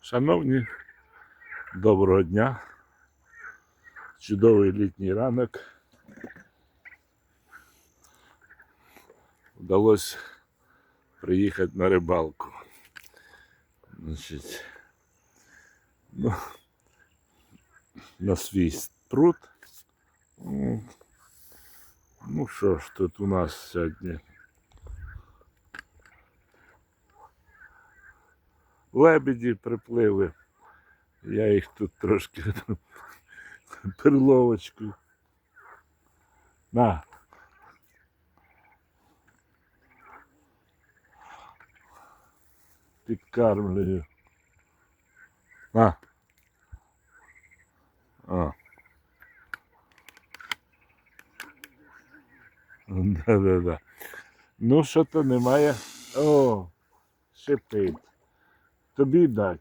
Шановні, доброго дня. Чудовий літній ранок. Вдалося приїхати на рибалку. Значить, ну, на свій пруд. Ну, Ну що ж тут у нас сьогодні? Лебеді приплили. Я їх тут трошки перловочку. На. Підкармлюю. На. А. Да-да-да. Ну, що то немає. О, шипить. Тобі дать.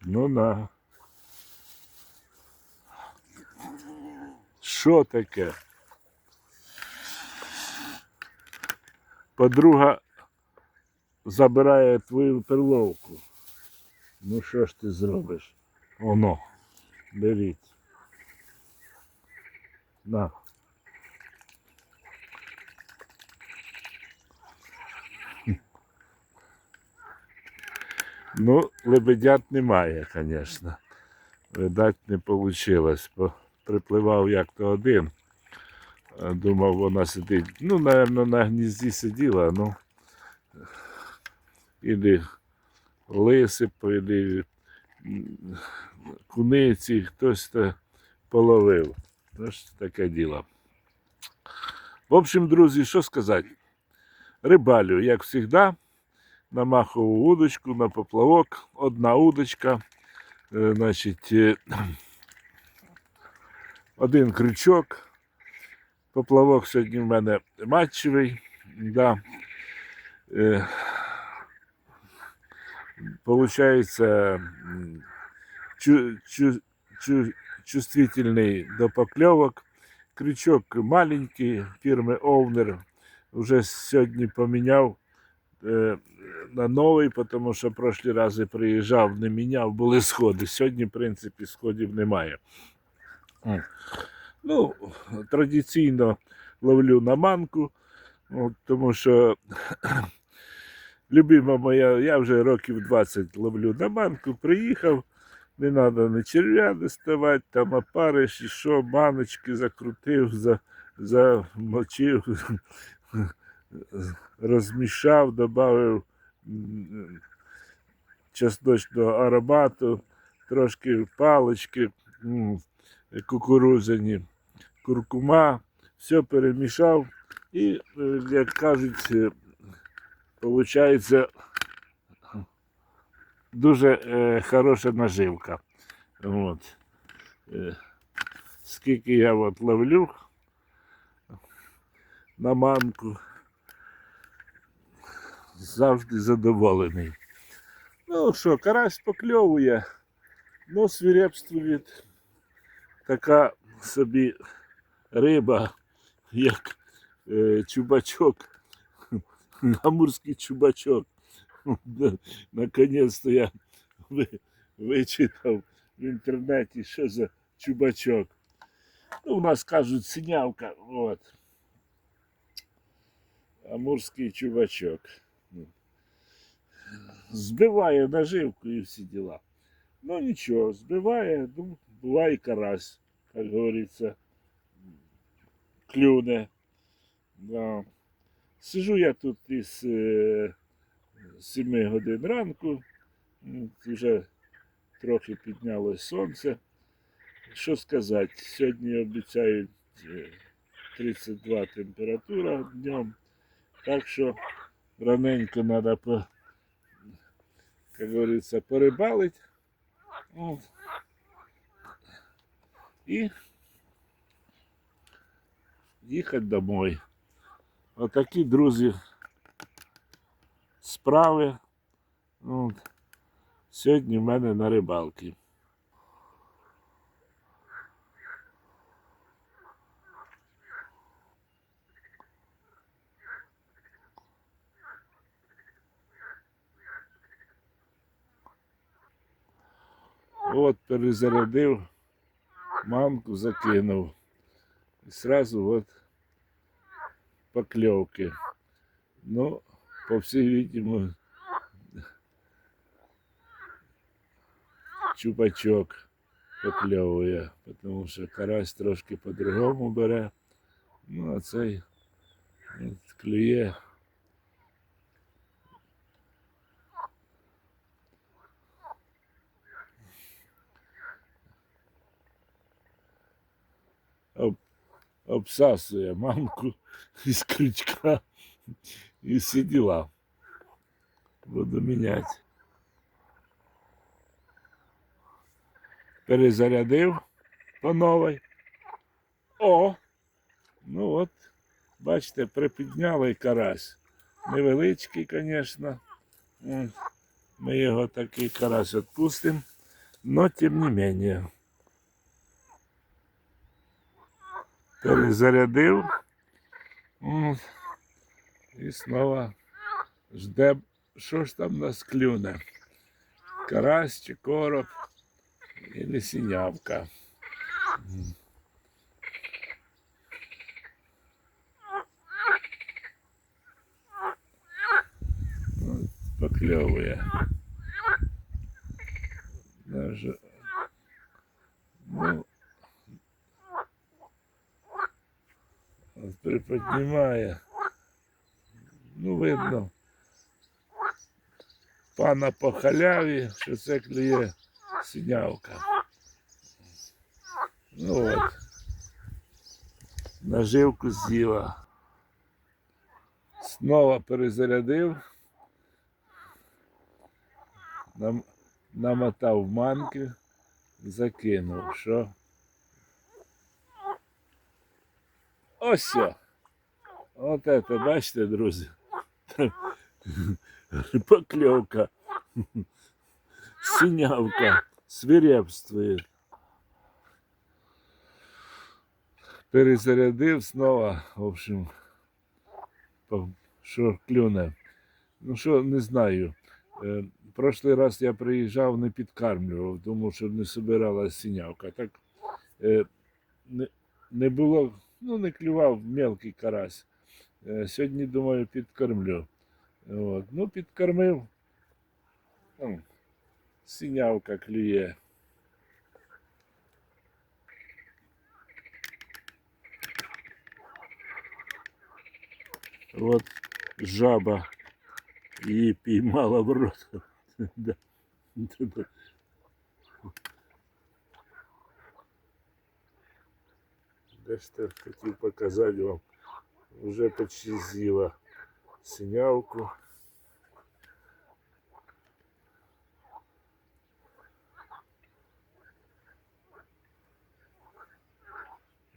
Ну на. Що таке? Подруга забирає твою перловку. Ну що ж ти зробиш? Оно. Беріть. На. Ну, лебедят немає, звісно. Видать, не вийшло. Припливав як то один. Е, Думав, вона сидить. Ну, напевно, на гнізді сиділа, ну. Іди лиси, іди куниці, хтось то половив. Тож таке діло. В общем, друзі, що сказати? Рибалю, як завжди на махову удочку, на поплавок. Одна удочка. Е, Значить, е, один крючок. Поплавок сьогодні в мене матчевий. Да. Е, Получається чу, чу, чу, чувствительний до покльовок. Крючок маленький фірми Овнер. Вже сьогодні поміняв на новий, тому що прошлі рази приїжджав, не міняв, були сходи. Сьогодні, в принципі, сходів немає. Ну, традиційно ловлю на манку, тому що любима моя, я вже років 20 ловлю на манку, приїхав, не треба ні черв'я доставати, там опариш, і що, маночки закрутив, за, замочив, розмішав, додав чесночного аромату, трошки палички кукурузяні, куркума, все перемішав і, е, як кажуть, виходить дуже е, хороша наживка. От. Е, скільки я от ловлю на манку, завжди задоволений. Ну що, карась покльовує, ну свирепствує така собі риба, як е, чубачок, амурський чубачок. Да, Наконець-то я ви, вичитав в інтернеті, що за чубачок. Ну, у нас кажуть синявка, от. Амурський чубачок. Збиває наживку і всі діла. Ну нічого, збиває, ну, буває карась, як говориться, клюне. Да. Сижу я тут із е, 7 годин ранку, вже трохи піднялось сонце. Що сказати, сьогодні обіцяють е, 32 температура днем, так що раненько треба як говориться, порибалить. От. І їхати домой. Отакі, друзі, справи. От. Сьогодні в мене на рибалці. От перезарядив, мамку закинув. І сразу от покльовки. Ну, по всій видимости, чупачок покльовує, тому що карась трошки по-другому бере. Ну, а цей от, клює. Обсасує мамку із крючка і всі діла. Буду міняти. Перезарядив по новій. О! Ну от, бачите, припідняли карась. Невеличкий, звісно. Ми його такий карась відпустимо, но тим не менее. Перезарядив. І знову жде, що ж там нас клюне. Карась чи короб, і синявка. От, Покльовує. Даже, ну, от. Ну, видно. Пана по халяві, що це клює синявка. Ну от. Наживку з'їла. Снова перезарядив. Нам, намотав манки, закинув. Що? Ось. о. От это, бачите, друзі. Покльовка. Синявка. Свирепствує. Перезарядив снова, в общем, що клюне. Ну що, не знаю. Е, прошлий раз я приїжджав, не підкармлював, тому що не собиралась синявка. Так е, не, не було, ну не клював мелкий карась. Е, Сьогодні, думаю, підкормлю. От. Ну, підкормив. М, Синявка клює. От жаба її піймала в рот. Да. Треба- Де ж ти хотів показати вам. Уже почти з'їла синявку.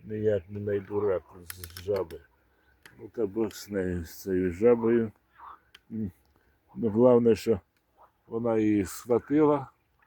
Ніяк не найду раку з жаби. Ну та Бог з нею, з цією жабою. Ну, головне, що вона її схватила